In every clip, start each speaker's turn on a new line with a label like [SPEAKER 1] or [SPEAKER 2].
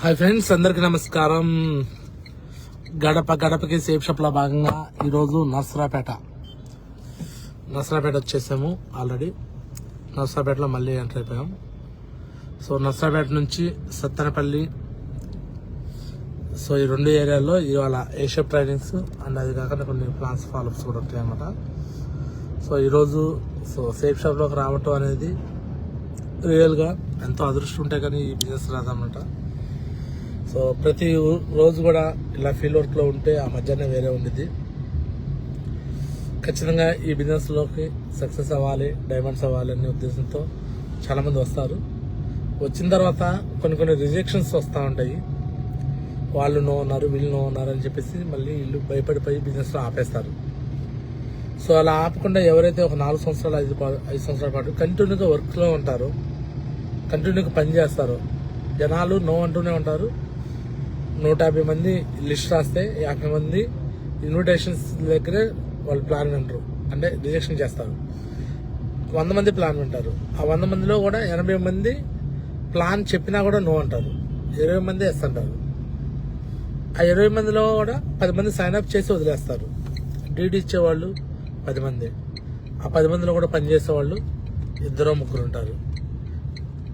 [SPEAKER 1] Hi friends అందరికి నమస్కారం. గడప గడపకి సేఫ్ షాప్లో భాగంగా ఈరోజు నర్సరాపేట. నర్సరాపేట వచ్చేసాము ఆల్రెడీ నర్సరాపేటలో మళ్ళీ ఎంటర్ అయిపోయాం. సో నర్సరాపేట నుంచి సత్తెనపల్లి. సో ఈ రెండు ఏరియాల్లో ఇవాళ ఏషియప్ ట్రైనింగ్స్ అండ్ అది కాకుండా కొన్ని ప్లాన్స్ ఫాలోఅప్స్ కూడా ఉంటాయి అన్నమాట. సో ఈరోజు సో సేఫ్ షాప్లోకి రావటం అనేది రియల్గా ఎంతో అదృష్టం ఉంటే కానీ ఈ బిజినెస్ రాదన్నమాట. సో ప్రతి రోజు కూడా ఇలా ఫీల్డ్ వర్క్లో ఉంటే ఆ మధ్యాహ్నం వేరే ఉండేది ఖచ్చితంగా ఈ బిజినెస్లోకి సక్సెస్ అవ్వాలి డైమండ్స్ అవ్వాలి అనే ఉద్దేశంతో చాలామంది వస్తారు. వచ్చిన తర్వాత కొన్ని కొన్ని రిజెక్షన్స్ వస్తూ ఉంటాయి. వాళ్ళు నో ఉన్నారు వీళ్ళు నో ఉన్నారు అని చెప్పేసి మళ్ళీ వీళ్ళు భయపడిపోయి బిజినెస్లో ఆపేస్తారు. సో అలా ఆపకుండా ఎవరైతే ఒక నాలుగు సంవత్సరాలు ఐదు ఐదు సంవత్సరాల పాటు కంటిన్యూగా వర్క్లో ఉంటారో కంటిన్యూగా పనిచేస్తారో జనాలు నో అంటూనే ఉంటారు. నూట యాభై మంది లిస్ట్ రాస్తే యాభై మంది ఇన్విటేషన్స్ దగ్గరే వాళ్ళు ప్లాన్ వింటారు. అంటే రిజెక్షన్ చేస్తారు. వంద మంది ప్లాన్ వింటారు. ఆ వంద మందిలో కూడా ఎనభై మంది ప్లాన్ చెప్పినా కూడా నో అంటారు. ఇరవై మంది ఎస్ అంటారు. ఆ ఇరవై మందిలో కూడా పది మంది సైన్ అప్ చేసి వదిలేస్తారు. డీడీ ఇచ్చేవాళ్ళు పది మంది. ఆ పది మందిలో కూడా పనిచేసేవాళ్ళు ఇద్దరు ముగ్గురు ఉంటారు.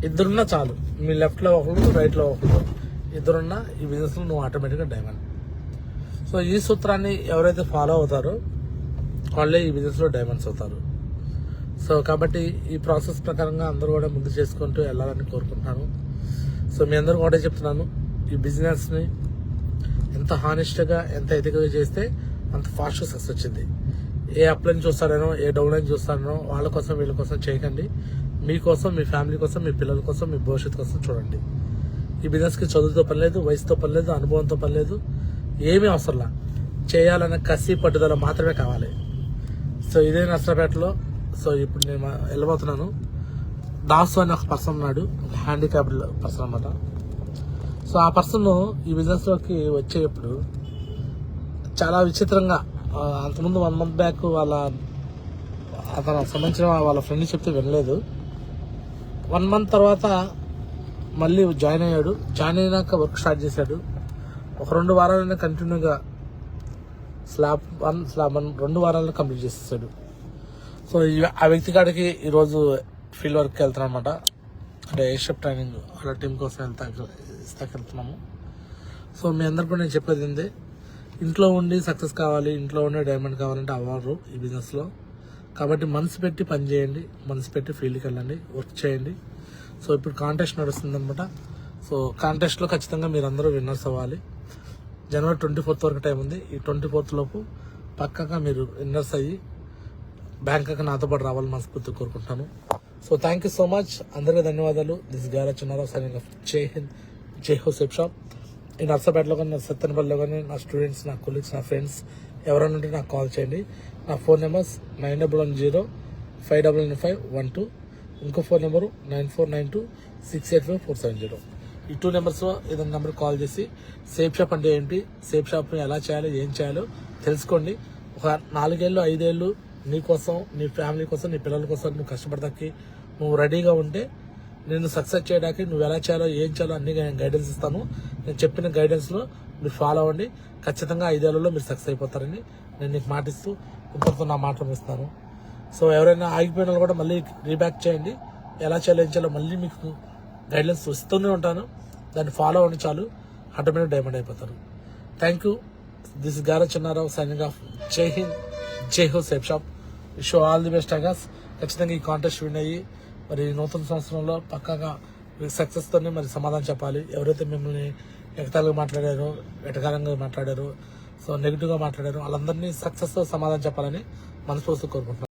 [SPEAKER 1] ఇద్దరున్నా చాలు. మీ లెఫ్ట్లో ఒకరు రైట్లో ఒకరు ఇద్దరున్నా ఈ బిజినెస్లో నువ్వు ఆటోమేటిక్గా డైమండ్ సో ఈ సూత్రాన్ని ఎవరైతే ఫాలో అవుతారో వాళ్ళే ఈ బిజినెస్లో డైమండ్స్ అవుతారు. సో కాబట్టి ఈ ప్రాసెస్ ప్రకారంగా అందరూ కూడా ముందు చేసుకుంటూ వెళ్ళాలని కోరుకుంటున్నాను. సో మీ అందరూ కూడా చెప్తున్నాను. ఈ బిజినెస్ని ఎంత హానెస్ట్గా ఎంత ఎదిగగా చేస్తే అంత ఫాస్ట్ సక్సెస్ వచ్చింది. ఏ అప్లైన్ చూస్తారనో ఏ డౌన్లైన్ చూస్తారనో వాళ్ళ కోసం వీళ్ళ కోసం చేయకండి. మీకోసం మీ ఫ్యామిలీ కోసం మీ పిల్లల కోసం మీ భవిష్యత్తు కోసం చూడండి. ఈ బిజినెస్కి చదువుతో పని లేదు వయసుతో పని లేదు అనుభవంతో పని లేదు ఏమీ అవసరంలా చేయాలనే కసి పట్టుదల మాత్రమే కావాలి. సో ఇదే నష్టపేటలో సో ఇప్పుడు నేను వెళ్ళబోతున్నాను. దాసు అనే ఒక పర్సన్ ఉన్నాడు హ్యాండిక్యాప్డ్ పర్సన్ అనమాట సో ఆ పర్సన్ ఈ బిజినెస్లోకి వచ్చేటప్పుడు చాలా విచిత్రంగా అంతకుముందు వన్ మంత్ బ్యాక్ వాళ్ళ అతను సంబంధించిన వాళ్ళ ఫ్రెండ్ చెప్తే వినలేదు. వన్ మంత్ తర్వాత మళ్ళీ జాయిన్ అయ్యాడు. జాయిన్ అయినాక వర్క్ స్టార్ట్ చేశాడు. ఒక రెండు వారాలైనా కంటిన్యూగా స్లాబ్ వన్ స్లాబ్ వన్ రెండు వారాలను కంప్లీట్ చేసేసాడు. సో ఈ- ఆ వ్యక్తి కాడికి ఈరోజు ఫీల్డ్ వర్క్కి వెళ్తాను అనమాట అంటే ఏషియప్ ట్రైనింగ్ అలా టీం కోసం వెళ్తా ఇస్తాకి వెళ్తున్నాము సో మీ అందరికీ నేను చెప్పేది ఇంట్లో ఉండి సక్సెస్ కావాలి ఇంట్లో ఉండే డైమండ్ కావాలంటే అవ్వరు ఈ బిజినెస్లో. కాబట్టి మనసు పెట్టి పని చేయండి మనసు పెట్టి ఫీల్డ్కి వెళ్ళండి వర్క్ చేయండి. సో ఇప్పుడు కాంటెస్ట్ నడుస్తుంది అనమాట సో కాంటెస్ట్లో ఖచ్చితంగా మీరు అందరూ విన్నర్స్ అవ్వాలి. జనవరి ట్వంటీ ఫోర్త్ వరకు టైం ఉంది. ఈ ట్వంటీ ఫోర్త్ లోపు పక్కగా మీరు విన్నర్స్ అయ్యి బ్యాంకాక్ నాతో పాటు రావాలని మనస్ఫూర్తి కోరుకుంటాను. So thank you so much అందరికీ ధన్యవాదాలు. దిస్ గారా చిన్నారావు సైనింగ్ ఆఫ్ జై హింద్ జై హో సెప్ షాప్ ఈ నర్సపేటలో కానీ సత్తెనపల్లిలో కానీ నా స్టూడెంట్స్ నా కొలీగ్స్ నా ఫ్రెండ్స్ ఎవరైనా ఉంటే నాకు కాల్ చేయండి. నా phone numbers nine double one zero five double nine five one two ఇంకో phone number nine four nine two six eight five four seven zero ఈ టూ నెంబర్స్లో ఏదైనా నెంబర్ కాల్ చేసి సేఫ్ షాప్ అంటే ఏంటి? సేఫ్ షాప్ని ఎలా చేయాలో ఏం చేయాలో తెలుసుకోండి. ఒక నాలుగేళ్ళు ఐదేళ్ళు నీ కోసం నీ ఫ్యామిలీ కోసం నీ పిల్లల కోసం నువ్వు కష్టపడడానికి నువ్వు రెడీగా ఉంటే నేను సక్సెస్ చేయడానికి నువ్వు ఎలా చేయాలో ఏం చేయాలో అన్ని గైడెన్స్ ఇస్తాను. నేను చెప్పిన గైడెన్స్లో మీరు ఫాలో అవ్వండి. ఖచ్చితంగా ఐదేళ్ళలో మీరు సక్సెస్ అయిపోతారని నేను నీకు మాటిస్తూ ఇంకొకరితో నా మాటలు ఇస్తాను సో ఎవరైనా ఆగిపోయిన వాళ్ళు కూడా మళ్ళీ రీబ్యాక్ చేయండి. ఎలా చేయాలో మళ్ళీ మీకు గైడ్లైన్స్ ఇస్తూనే ఉంటాను. దాన్ని ఫాలో అవ్వండి చాలు. ఆటోమేటిక్ డైమండ్ అయిపోతారు. థ్యాంక్ యూ దిస్ గారా Chinnarao signing off Jai Hind Jai Ho safe shop show all the best అగాస్ ఖచ్చితంగా ఈ కాంటెస్ట్ విన్ అయ్యి మరి నూతన సంవత్సరంలో పక్కాగా సక్సెస్ తోనే మరి సమాధానం చెప్పాలి. ఎవరైతే మిమ్మల్ని ఎగతాలుగా మాట్లాడారో వెటకారంగా మాట్లాడారో సో నెగిటివ్గా మాట్లాడారో వాళ్ళందరినీ సక్సెస్తో సమాధానం చెప్పాలని మనస్ఫూర్తి కోరుకుంటున్నాను.